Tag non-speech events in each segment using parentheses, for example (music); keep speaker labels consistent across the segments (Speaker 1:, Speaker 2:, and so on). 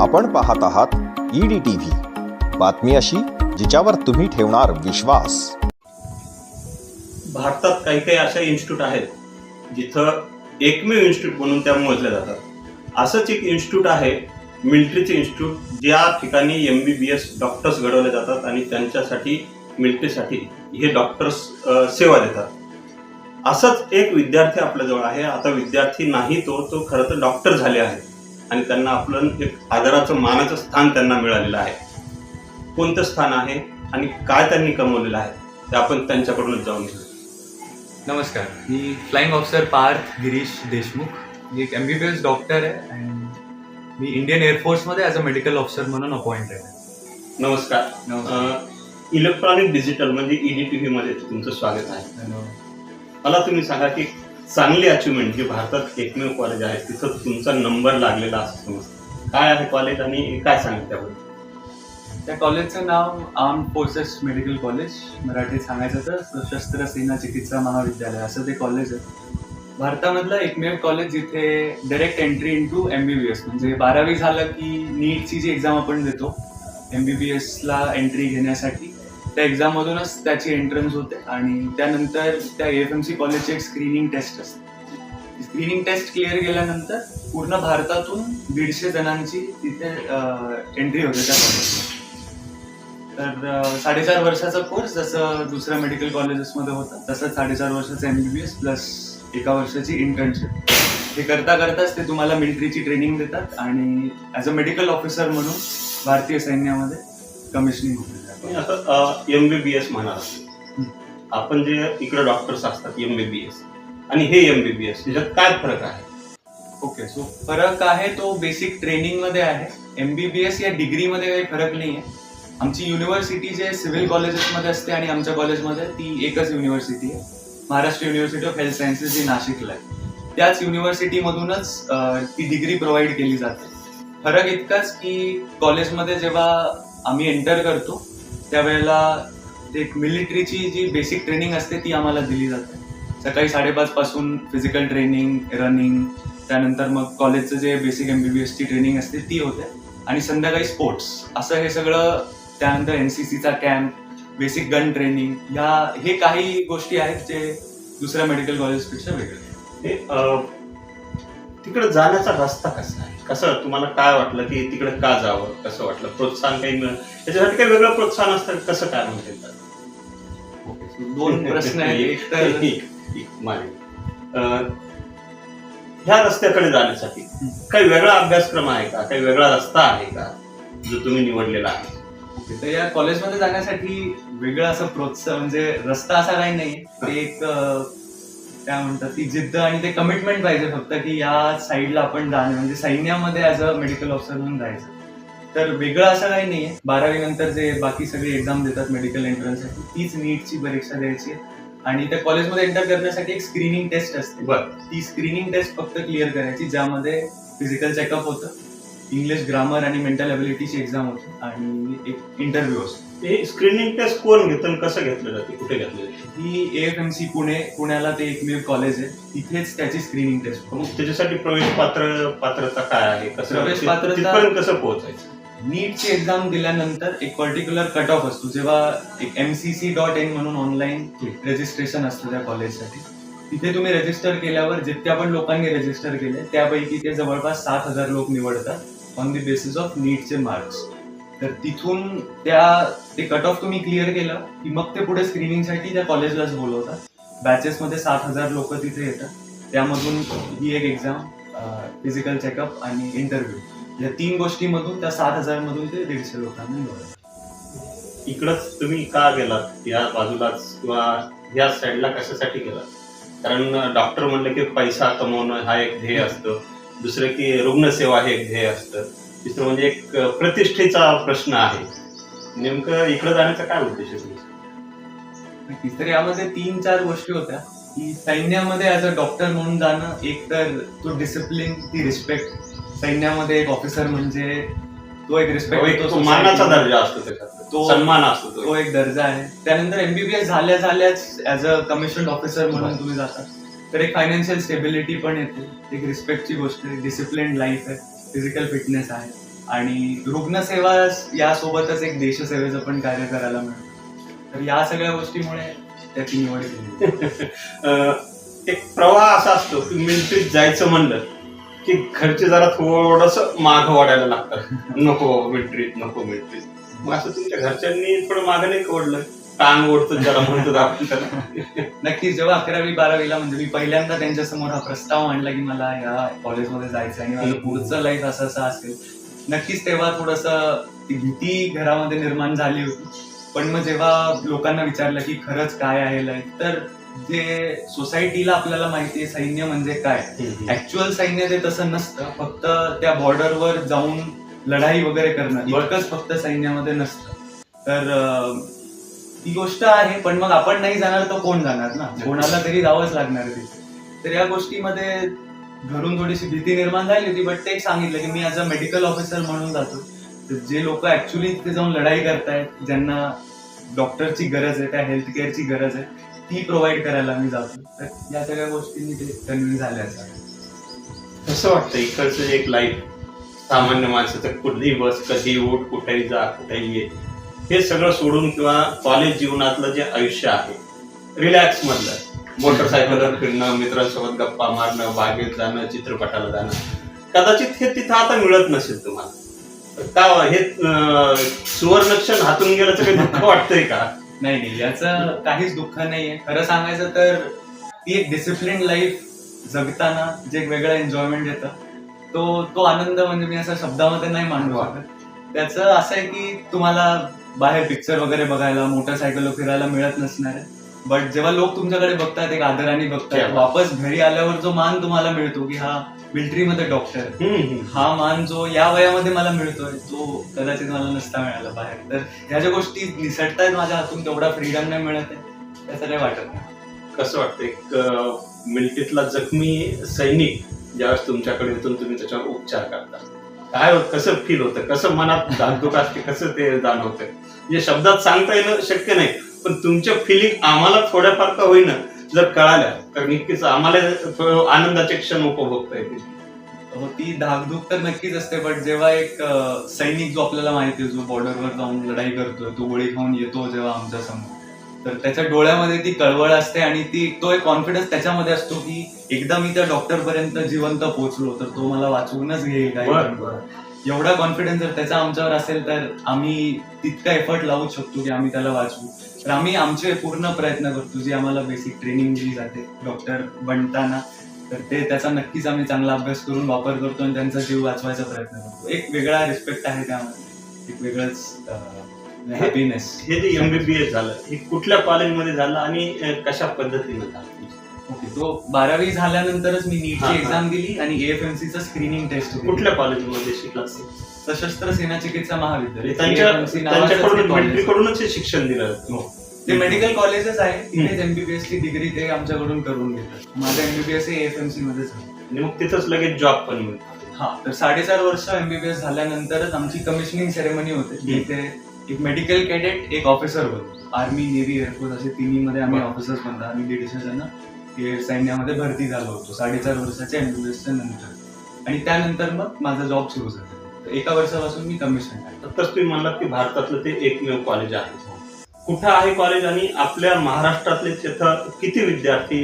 Speaker 1: आपण पाहत आहात ईडी टी व्ही बातमी अशी जिच्यावर तुम्ही ठेवणार विश्वास.
Speaker 2: भारतात काही काही अशा इन्स्टिट्यूट आहेत जिथं एकमेव इन्स्टिट्यूट म्हणून त्या मोजल्या जातात. असंच एक इन्स्टिट्यूट आहे मिलिटरीचे इन्स्टिट्यूट ज्या ठिकाणी M B B S doctors घडवले जातात आणि त्यांच्यासाठी मिलिटरीसाठी हे डॉक्टर्स सेवा देतात. असंच एक विद्यार्थी आपल्याजवळ आहे आता विद्यार्थी नाही तो तो खरं तर डॉक्टर झाले आहेत आणि त्यांना आपलं एक आदराचं मानाचं स्थान त्यांना मिळालेलं आहे. कोणतं स्थान आहे आणि काय त्यांनी कमवलेलं आहे ते आपण त्यांच्याकडूनच जाऊन घेऊ
Speaker 3: नमस्कार मी फ्लाइंग ऑफिसर पार्थ गिरीश देशमुख. मी एक M B B S doctor आहे अँड मी इंडियन एअरफोर्समध्ये ॲज अ मेडिकल ऑफिसर म्हणून अपॉइंटेड आहे.
Speaker 2: नमस्कार. इलेक्ट्रॉनिक डिजिटल म्हणजे ईडी टी मध्ये तुमचं स्वागत आहे.
Speaker 3: धन्यवाद.
Speaker 2: मला तुम्ही सांगा की चांगली अचिव्हमेंट जी भारतात एकमेव कॉलेज आहे तिथं तुमचा नंबर लागलेला असतो काय आहे कॉलेज आणि काय सांगेल त्याबद्दल?
Speaker 3: त्या कॉलेजचं नाव आर्म फोर्सेस मेडिकल कॉलेज मराठीत सांगायचं तर सशस्त्र सेना चिकित्सा महाविद्यालय असं ते कॉलेज आहे. भारतामधलं एकमेव कॉलेज जिथे direct entry into M B B S म्हणजे बारावी झालं की नीटची जी एक्झाम आपण देतो एम बी बी एसला एंट्री घेण्यासाठी. त्या एक्झाम मधूनच त्याची एंट्रन्स होते आणि त्यानंतर त्या एफ एम सी कॉलेजची एक स्क्रीनिंग टेस्ट असते. स्क्रीनिंग टेस्ट क्लिअर केल्यानंतर पूर्ण भारतातून दीडशे जणांची तिथे एंट्री होते त्या कॉलेजला तर साडेचार वर्षाचा कोर्स जसं दुसऱ्या मेडिकल कॉलेजेसमध्ये होता तसंच साडेचार वर्षाचं M B B S plus एका वर्षाची इंटर्नशिप हे करता करताच ते तुम्हाला मिलिटरीची ट्रेनिंग देतात आणि ॲज अ मेडिकल ऑफिसर म्हणून भारतीय सैन्यामध्ये कमिशनिंग होते.
Speaker 2: आता एम बी बी एस म्हणाल आपण जे इकडे डॉक्टर्स असतात एम बी बी एस आणि हे एम बी बी एस त्याच्यात काय फरक आहे?
Speaker 3: ओके सो फरक आहे तो बेसिक ट्रेनिंगमध्ये आहे. एम बी बी एस या डिग्रीमध्ये काही फरक नाही आहे आमची युनिव्हर्सिटी जे सिव्हिल कॉलेजेसमध्ये असते आणि आमच्या कॉलेजमध्ये ती एकच युनिव्हर्सिटी आहे. Maharashtra university of health sciences जी नाशिकला आहे. त्याच युनिव्हर्सिटीमधूनच ती डिग्री प्रोव्हाइड केली जाते. फरक इतकाच की कॉलेजमध्ये जेव्हा आम्ही एंटर करतो त्यावेळेला एक मिलिटरीची जी बेसिक ट्रेनिंग असते ती आम्हाला दिली जाते. सकाळी साडेपाच पासून फिजिकल ट्रेनिंग रनिंग त्यानंतर मग कॉलेजचं जे बेसिक एम बी बी एसची ट्रेनिंग असते ती होते. आणि संध्याकाळी स्पोर्ट्स असं हे सगळं त्यानंतर एन सी सीचा कॅम्प बेसिक गन ट्रेनिंग ह्या हे काही गोष्टी आहेत जे दुसऱ्या मेडिकल कॉलेजपेक्षा वेगळे.
Speaker 2: हे, तिकडे जाण्याचा रस्ता कसा आहे? कसं तुम्हाला काय वाटलं की तिकडे का जावं? कसं वाटलं? प्रोत्साहन काही मिळेल त्याच्यासाठी काही वेगळं प्रोत्साहन असतं? कसं काय म्हणते
Speaker 3: दोन प्रश्न आहेत. (laughs) तर
Speaker 2: ह्या रस्त्याकडे जाण्यासाठी काही वेगळा अभ्यासक्रम आहे का? काही वेगळा रस्ता आहे का? जो तुम्ही निवडलेला आहे?
Speaker 3: तर या कॉलेजमध्ये जाण्यासाठी वेगळं असं प्रोत्साहन म्हणजे रस्ता असा काही नाही. ते एक काय म्हणतात ती जिद्द आणि ते कमिटमेंट पाहिजे फक्त की या साईडला आपण जाणं. म्हणजे सैन्यामध्ये ॲज अ मेडिकल ऑफिसर म्हणून जायचं तर वेगळं असं काही नाहीये. बारावी नंतर जे बाकी सगळी एक्झाम देतात मेडिकल एंट्रन्ससाठी तीच नीटची परीक्षा द्यायची आहे. आणि त्या कॉलेजमध्ये एंटर करण्यासाठी एक स्क्रीनिंग टेस्ट असते.
Speaker 2: बर.
Speaker 3: ती स्क्रीनिंग टेस्ट फक्त क्लिअर करायची ज्यामध्ये फिजिकल चेकअप होतं इंग्लिश ग्रामर आणि मेंटल अबिलिटीची एक्झाम होती आणि एक इंटरव्ह्यू असतो.
Speaker 2: हे स्क्रीनिंग टेस्ट कोण घेतं आणि कसं घेतलं जाते? कुठे घेतलं जाते?
Speaker 3: ही एफ एम सी पुणे पुण्याला ते एकमेव कॉलेज आहे. तिथेच त्याची स्क्रीनिंग टेस्ट
Speaker 2: मग त्याच्यासाठी प्रवेश पात्र पात्रता काय आहे? कसं
Speaker 3: प्रवेश पात्रता-
Speaker 2: तिथपर्यंत कसं पोहोचायचं?
Speaker 3: नीटची एक्झाम दिल्यानंतर एक पर्टिक्युलर कट ऑफ असतो. जेव्हा एक M C C dot in म्हणून ऑनलाईन रजिस्ट्रेशन असतं त्या कॉलेजसाठी तिथे तुम्ही रजिस्टर केल्यावर जितक्या पण लोकांनी रजिस्टर केले त्यापैकी ते जवळपास सात हजार लोक निवडतात ऑन द बेसिस ऑफ नीटचे मार्क्स तर तिथून त्या ते कट ऑफ तुम्ही क्लिअर केलं की मग ते पुढे स्क्रीनिंगसाठी त्या कॉलेजलाच बोलवतात. बॅचेसमध्ये सात हजार लोक तिथे येतात. त्यामधून ही एक एक्झाम फिजिकल चेकअप आणि इंटरव्ह्यू या तीन गोष्टीमधून त्या सात हजार मधून ते दीडशे लोकांना निवडतात
Speaker 2: इकडंच तुम्ही का गेलात? या बाजूलाच किंवा या साईडला कशासाठी गेलात? कारण डॉक्टर म्हणलं की पैसा कमवणं हा एक ध्येय असतो. दुसरं की रुग्णसेवा हे एक ध्येय असतं. तिसरं म्हणजे एक प्रतिष्ठेचा प्रश्न आहे. नेमकं इकडं जाण्याचा काय उद्देश आहे
Speaker 3: तर यामध्ये तीन चार गोष्टी होत्या. की सैन्यामध्ये ॲज अ डॉक्टर म्हणून जाणं एक तर तो डिसिप्लिन ती रिस्पेक्ट सैन्यामध्ये एक ऑफिसर म्हणजे तो एक रिस्पेक्ट
Speaker 2: मानाचा दर्जा असतो त्याच्यात.
Speaker 3: तो-
Speaker 2: सन्मान असतो तो.
Speaker 3: तो एक दर्जा आहे. त्यानंतर एमबीबीएस झाल्या झाल्याच ऍज अ कमिशन ऑफिसर म्हणून तुम्ही जाता. तर एक फायनान्शियल स्टेबिलिटी पण येते. एक रिस्पेक्टची गोष्ट आहे. डिसिप्लिन लाईफ आहे. फिजिकल फिटनेस आहे. आणि रुग्णसेवा यासोबतच एक देशसेवेचं पण कार्य करायला मिळतं. तर या सगळ्या गोष्टीमुळे त्याची निवड केली. (laughs)
Speaker 2: एक प्रवाह असा असतो की मिलिटरीत जायचं म्हणलं की घरचे जरा थोडस माग वाढायला लागतात (laughs) नको मिलिटरीत नको मिलिटरीत. मग असं तुमच्या घरच्यांनी थोडं मागं नाही ओढलं? टांग ओढतं ज्याला म्हणतो आपण त्याला.
Speaker 3: नक्कीच जेव्हा अकरावी बारावीला म्हणजे मी पहिल्यांदा त्यांच्यासमोर हा प्रस्ताव मांडला की मला या कॉलेजमध्ये जायचं आणि माझं पुढचं लाईफ असं असं असेल. नक्कीच तेव्हा थोडस ती भीती घरामध्ये निर्माण झाली होती. पण मग जेव्हा लोकांना विचारलं की खरंच काय आहे लाईफ तर जे सोसायटीला आपल्याला माहिती आहे सैन्य म्हणजे काय? ऍक्च्युअल सैन्य ते तसं नसतं. फक्त त्या बॉर्डरवर जाऊन लढाई वगैरे करणं. इतकंच फक्त सैन्यामध्ये नसतं. तर ती गोष्ट आहे पण मग आपण नाही जाणार तर कोण जाणार ना? कोणाला तरी जावंच लागणार तिथे तर या गोष्टीमध्ये घरून थोडीशी भीती निर्माण झाली होती बट ते एक सांगितलं की मी ऍज अ मेडिकल ऑफिसर म्हणून जातो. तर जे लोक ऍक्च्युली तिथे जाऊन लढाई करतायत ज्यांना डॉक्टरची गरज आहे त्या हेल्थ केअरची गरज आहे ती प्रोव्हाइड करायला मी जातो. तर या सगळ्या गोष्टींनी ते कन्व्हिन्स झाल्या.
Speaker 2: कसं वाटतं? इकडचं एक लाईफ सामान्य माणसाचं कुठलीही बस कधी उठ कुठेही जा कुठेही ये हे सगळं सोडून किंवा कॉलेज जीवनातलं जे आयुष्य आहे रिलॅक्स मधलं. मोटरसायकलवर फिरणं मित्रांसोबत गप्पा मारणं बागेत जाणं चित्रपटाला जाणं. कदाचित हे तिथं आता मिळत नसेल तुम्हाला. का हो, हे सुवर्णक्षण हातून गेल्याचं काही दुःख वाटतंय का?
Speaker 3: नाही नाही याचं काहीच दुःख नाहीये खरं सांगायचं तर ती एक डिसिप्लिन लाईफ जगताना जे एक वेगळं एन्जॉयमेंट येतं तो तो आनंद म्हणजे मी असं शब्दामध्ये नाही मांडू वाटत त्याचं असं आहे की तुम्हाला बाहेर पिक्चर वगैरे बघायला मोटरसायकल फिरायला मिळत नसणार आहे. बट जेव्हा लोक तुमच्याकडे बघतात एक आदराने बघतात. वापस घरी आल्यावर जो मान तुम्हाला मिळतो की हा मिलिटरीमध्ये डॉक्टर. हा मान जो या वयामध्ये मला मिळतोय तो कदाचित मला नसता मिळाला बाहेर. तर ह्या ज्या गोष्टी निसटतायत माझ्या हातून तेवढा फ्रीडम नाही मिळत आहे. त्याचं काही वाटत नाही.
Speaker 2: कसं वाटतं एक मिलिटरीतला जखमी सैनिक ज्यावेळेस तुमच्याकडे येतो तुम्ही त्याच्यावर उपचार करता. काय होत कसं फील होतं कसं मनात धाकधूक असते कसं ते जाणवतं म्हणजे शब्दात सांगता येणं शक्य नाही पण तुमच्या फिलिंग आम्हाला थोड्याफार का होईना जर कळाल्या तर नक्कीच आम्हाला थोडं आनंदाचे क्षण उपभोगता येतील.
Speaker 3: हो ती धाकधूक तर नक्कीच असते पण जेव्हा एक सैनिक जो आपल्याला माहिती जो बॉर्डरवर जाऊन लढाई करतोय तो गोळी खाऊन येतो जेव्हा आमच्यासमोर. तर त्याच्या डोळ्यामध्ये ती कळवळ असते आणि ती तो एक कॉन्फिडन्स त्याच्यामध्ये असतो की एकदा मी त्या डॉक्टर पर्यंत जिवंत पोहोचलो तर तो मला वाचवूनच घेईल करून. एवढा कॉन्फिडन्स जर त्याचा आमच्यावर असेल तर आम्ही तितका एफर्ट लावू शकतो की आम्ही त्याला वाचवू. तर आम्ही आमचे पूर्ण प्रयत्न करतो जी आम्हाला बेसिक ट्रेनिंग दिली जाते डॉक्टर बनताना. तर ते त्याचा नक्कीच आम्ही चांगला अभ्यास करून वापर करतो आणि त्यांचा जीव वाचवायचा प्रयत्न करतो. एक वेगळा रिस्पेक्ट आहे त्यामध्ये. एक वेगळंच हॅपीनेस
Speaker 2: हे जे एमबीबीएस झालं हे कुठल्या कॉलेजमध्ये झालं आणि कशा पद्धतीनं झालं?
Speaker 3: ओके तो बारावी झाल्यानंतरच मी नीटची. एक्झाम दिली आणि एएफएमसी चं स्क्रीनिंग टेस्ट
Speaker 2: कुठल्या कॉलेजमध्ये शिकला
Speaker 3: सशस्त्र सेना चिकित्सा महाविद्यालय.
Speaker 2: हे शिक्षण दिलं.
Speaker 3: ते मेडिकल कॉलेजेस आहे तिथेच एमबीबीएस ची डिग्री ते आमच्याकडून करून घेतात. माझं एमबीबीएस हे एएफएमसी मध्येच
Speaker 2: आणि मग तिथंच लगेच जॉब पण मिळतो.
Speaker 3: हा तर साडेचार वर्ष एमबीबीएस झाल्यानंतरच आमची कमिशनिंग सेरेमनी होते. इथे एक मेडिकल कॅडेट एक ऑफिसर बनतो आर्मी नेव्ही एअरफोर्स असे तिन्ही मध्ये आम्ही. ऑफिसर्स बनतो आम्ही दीडशे सैन्यामध्ये भरती झालो होतो साडेचार वर्षाच्या एमबीबीएसच्या नंतर. आणि त्यानंतर मग माझा जॉब सुरू झाला. तर एका वर्षापासून मी कमिशन आहे.
Speaker 2: आताच तुम्ही म्हणलात की भारतातलं ते एकमेव कॉलेज आहे. कुठं आहे कॉलेज आणि आपल्या महाराष्ट्रातले तिथं किती विद्यार्थी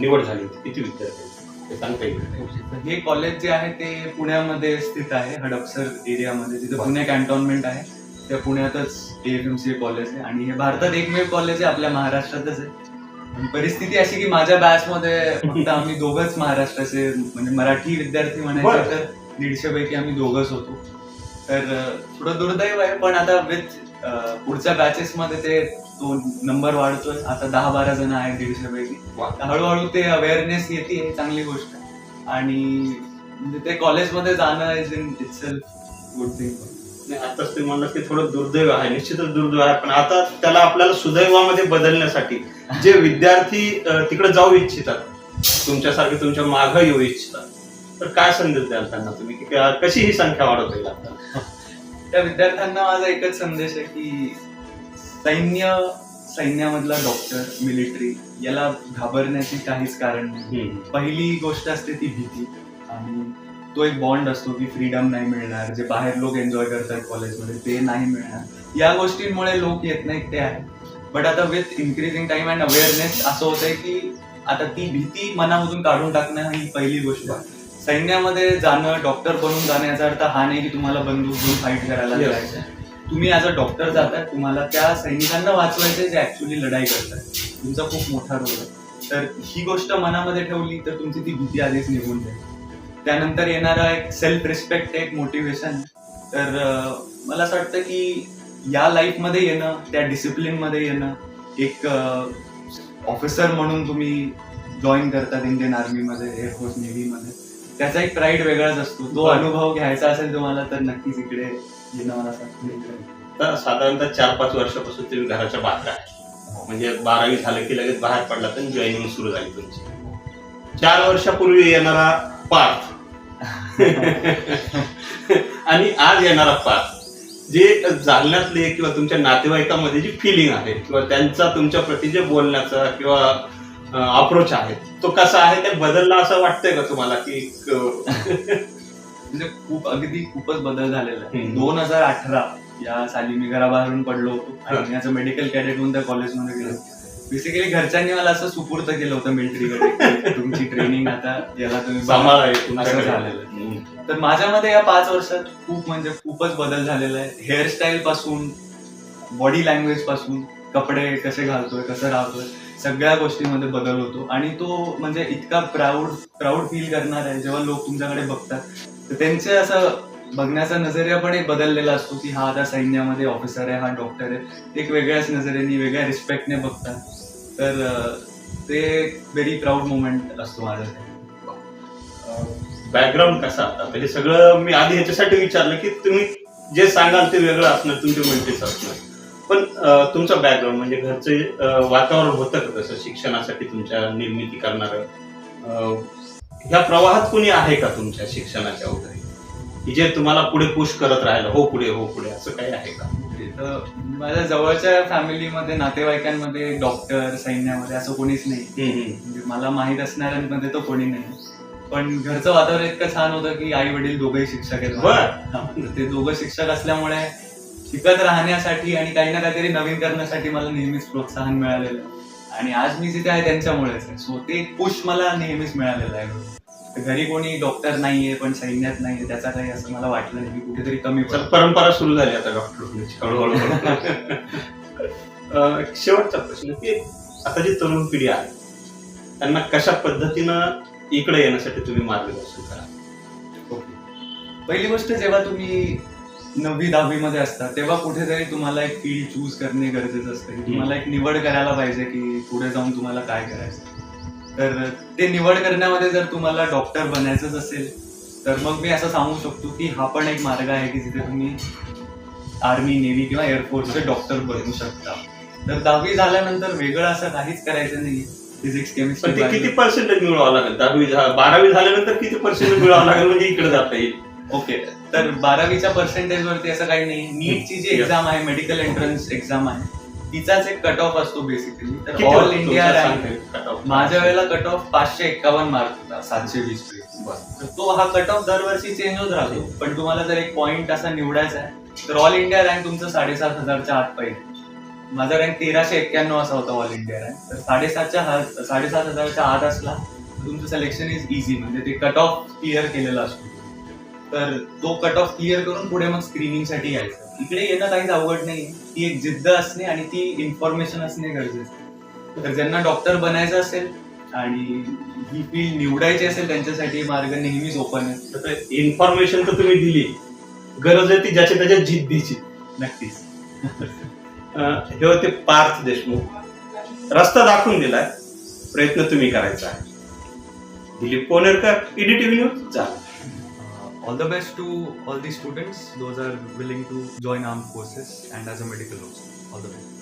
Speaker 2: निवड झाली होती? किती विद्यार्थी सांगता येईल
Speaker 3: तर हे कॉलेज जे आहे ते पुण्यामध्ये स्थित आहे हडपसर एरियामध्ये जिथे पुणे कॅन्टोन्मेंट आहे. त्या पुण्यातच एएफएमसी कॉलेज आहे. आणि हे भारतात एकमेव कॉलेज आहे आपल्या महाराष्ट्रातच आहे. परिस्थिती अशी की माझ्या बॅच मध्ये फक्त आम्ही दोघच महाराष्ट्राचे म्हणजे मराठी विद्यार्थी म्हणायचे. तर दीडशे पैकी आम्ही दोघच होतो. तर थोडं दुर्दैव आहे पण आता विथ पुढच्या बॅचेस मध्ये ते तो नंबर वाढतोय. आता दहा बारा जण आहेत दीडशे पैकी. हळूहळू ते अवेअरनेस येते ही चांगली गोष्ट. आहे आणि म्हणजे ते कॉलेजमध्ये जाणं is in itself good thing
Speaker 2: नाही, आताच तुम्ही म्हणलात की थोडं दुर्दैव आहे निश्चितच दुर्दैव आहे. पण आता त्याला आपल्याला सुदैवामध्ये बदलण्यासाठी जे विद्यार्थी तिकडे जाऊ इच्छितात तुमच्यासारखे तुमच्या मागं येऊ इच्छितात तर काय संदेश द्याल त्यांना तुम्ही? की कशी ही संख्या वाढवता येईल आपल्याला?
Speaker 3: त्या विद्यार्थ्यांना माझा एकच संदेश आहे की सैन्य सैन्यामधला डॉक्टर मिलिटरी याला घाबरण्याची काहीच कारण नाही. पहिली गोष्ट असते ती भीती. आणि तो एक बॉन्ड असतो की फ्रीडम नाही मिळणार जे बाहेर लोक एन्जॉय करतात कॉलेजमध्ये ते नाही मिळणार. या गोष्टींमुळे लोक येत नाहीत ते आहे. बट आता with increasing time and awareness असं होतंय की आता ती भीती मनामधून काढून टाकणं ही पहिली गोष्ट आहे. सैन्यामध्ये जाणं डॉक्टर बनून जाणं याचा अर्थ हा नाही की तुम्हाला बंदूक घेऊन फाईट करायला. जायचं तुम्ही ॲज अ डॉक्टर जाताय तुम्हाला त्या सैनिकांना वाचवायचे जे ऍक्च्युली लढाई करतात तुमचा खूप मोठा रोल आहे. तर ही गोष्ट मनामध्ये ठेवली तर तुमची ती भीती आधीच निघून जाईल. त्यानंतर येणारा एक सेल्फ रिस्पेक्ट एक मोटिवेशन तर मला असं वाटतं की या लाईफमध्ये येणं त्या डिसिप्लिनमध्ये येणं एक ऑफिसर म्हणून तुम्ही जॉईन करतात इंडियन आर्मीमध्ये एअरफोर्स नेव्हीमध्ये त्याचा एक प्राईड वेगळाच असतो. तो. अनुभव घ्यायचा असेल तुम्हाला तर नक्कीच इकडे येणं मला.
Speaker 2: तर साधारणतः चार पाच वर्षापासून तुम्ही घराच्या बाहेर आहे. म्हणजे बारावी झालं की लगेच बाहेर पडला तर जॉईनिंग सुरू झाली तुमची. चार वर्षापूर्वी येणारा पार्थ. (laughs) आणि आज येणारा पार्थ जे जालन्यातले किंवा तुमच्या नातेवाईकामध्ये जी फिलिंग आहे किंवा त्यांचा तुमच्या प्रती जे बोलण्याचा किंवा अप्रोच आहे तो कसा आहे ते बदलला असं वाटतंय का तुम्हाला की (laughs)
Speaker 3: म्हणजे खूप अगदी खूपच बदल झालेला आहे. दोन हजार अठरा या साली मी घराबाहेरून पडलो होतो. आणि मेडिकल कॅडेट म्हणून त्या कॉलेजमध्ये गेलो बेसिकली घरच्यांनी मला असं सुपूर्त केलं होतं मिलिटरीकडे तुमची ट्रेनिंग आता याला तुम्ही असं झालेलं. तर माझ्यामध्ये या पाच वर्षात खूप म्हणजे खूपच बदल झालेला आहे. हेअरस्टाईल पासून बॉडी लँग्वेजपासून कपडे कसे घालतोय कसं राहतोय सगळ्या गोष्टीमध्ये बदल होतो. आणि तो म्हणजे इतका प्राऊड प्राऊड फील करणार आहे जेव्हा लोक तुमच्याकडे बघतात. तर त्यांचे असं बघण्याचा नजरिया पण एक बदललेला असतो की हा आता सैन्यामध्ये ऑफिसर आहे हा डॉक्टर आहे. एक वेगळ्याच नजरेने वेगळ्या रिस्पेक्टने बघतात. तर ते व्हेरी प्राऊड मुमेंट असतो माझ्यासाठी.
Speaker 2: बॅकग्राऊंड कसा आता म्हणजे सगळं मी आधी ह्याच्यासाठी विचारलं की तुम्ही जे सांगाल ते वेगळं असणार तुमचे म्हणतेच असणार पण तुमचा बॅकग्राऊंड म्हणजे घरचे वातावरण होतं का तसं? शिक्षणासाठी तुमच्या निर्मिती करणार? ह्या प्रवाहात कोणी आहे का तुमच्या शिक्षणाच्या वगैरे की जे तुम्हाला पुढे पुश करत राहिलं हो पुढे हो पुढे असं काही आहे का?
Speaker 3: तर माझ्या जवळच्या फॅमिलीमध्ये नातेवाईकांमध्ये डॉक्टर सैन्यामध्ये असं कोणीच नाही. म्हणजे मला माहीत असणाऱ्यांमध्ये तो कोणी नाही. पण घरचं वातावरण इतकं छान होतं की आई वडील दोघंही शिक्षक आहेत. ते दोघं शिक्षक असल्यामुळे शिकत राहण्यासाठी आणि काही ना काहीतरी नवीन करण्यासाठी मला नेहमीच प्रोत्साहन मिळालेलं. आणि आज मी जिथे आहे त्यांच्यामुळेच आहे. सो ते पुश मला नेहमीच मिळालेलं आहे. घरी कोणी डॉक्टर नाहीये पण सैन्यात नाहीये त्याचा काही असं मला वाटलं नाही. की कुठेतरी कमी
Speaker 2: परंपरा सुरू झाली आता डॉक्टर होण्याची. हळूहळू अं, शेवटचा प्रश्न की आता जी तरुण पिढी आहे त्यांना कशा पद्धतीनं इकडे येण्यासाठी तुम्ही मार्गदर्शन करा?
Speaker 3: पहिली गोष्ट जेव्हा तुम्ही नववी दहावी मध्ये असता तेव्हा कुठेतरी तुम्हाला एक फील्ड चूज करणे गरजेचं असतं. की तुम्हाला एक निवड करायला पाहिजे की पुढे जाऊन तुम्हाला काय करायचं. तर ते निवड करण्यामध्ये जर तुम्हाला डॉक्टर बनायचंच असेल तर मग मी असं सांगू शकतो की हा पण एक मार्ग आहे की जिथे तुम्ही आर्मी नेव्ही किंवा एअरफोर्सचे डॉक्टर बनू शकता. तर दहावी झाल्यानंतर वेगळं असं काहीच करायचं नाही फिजिक्स
Speaker 2: पण ते किती
Speaker 3: केमिस्ट्री
Speaker 2: पर्सेंटेज मिळवावं लागेल? दहावी बारावी झाल्यानंतर किती पर्सेंटेज मिळवावं लागेल? म्हणजे इकडे जाता येईल.
Speaker 3: ओके. तर बारावीच्या पर्सेंटेज वरती असं काही नाही नीटची जी. एक्झाम आहे मेडिकल एंट्रन्स एक्झाम आहे तिचाच एक कट ऑफ असतो बेसिकली तर ऑल इंडिया रँक? माझ्या वेळेला कट ऑफ पाचशे एक्कावन्न मार्क होता सातशे वीस. तर तो हा कट ऑफ दरवर्षी चेंज होत राहतो. पण तुम्हाला जर एक पॉईंट असा निवडायचा आहे तर ऑल इंडिया रँक तुमचं साडेसात हजारच्या आत पाहिजे माझा रँक तेराशे एक्क्याण्णव असा होता ऑल इंडिया रँक तर साडेसातच्या साडेसात हजारच्या आत असला तुमचं सिलेक्शन इज इझी म्हणजे ते कट ऑफ क्लिअर केलेला असतो. तर तो कट ऑफ क्लिअर करून पुढे मग स्क्रीनिंगसाठी यायचं. इकडे येणं काहीच अवघड नाही ती एक जिद्द असणे आणि ती इन्फॉर्मेशन असणे गरजेचं तर ज्यांना डॉक्टर बनायचं असेल आणि ही फील्ड निवडायची असेल त्यांच्यासाठी मार्ग नेहमीच ओपन आहे.
Speaker 2: तर इन्फॉर्मेशन तर तुम्ही दिली. गरज आहे ती ज्याच्या त्याच्या जिद्दीची
Speaker 3: नक्कीच.
Speaker 2: हे होते पार्थ देशमुख. रस्ता दाखवून दिलाय. प्रयत्न तुम्ही करायचा आहे. Dilip Konerkar EDTV news all
Speaker 3: the best to all the students. Those are willing to join armed forces and as a medical officer. All the best.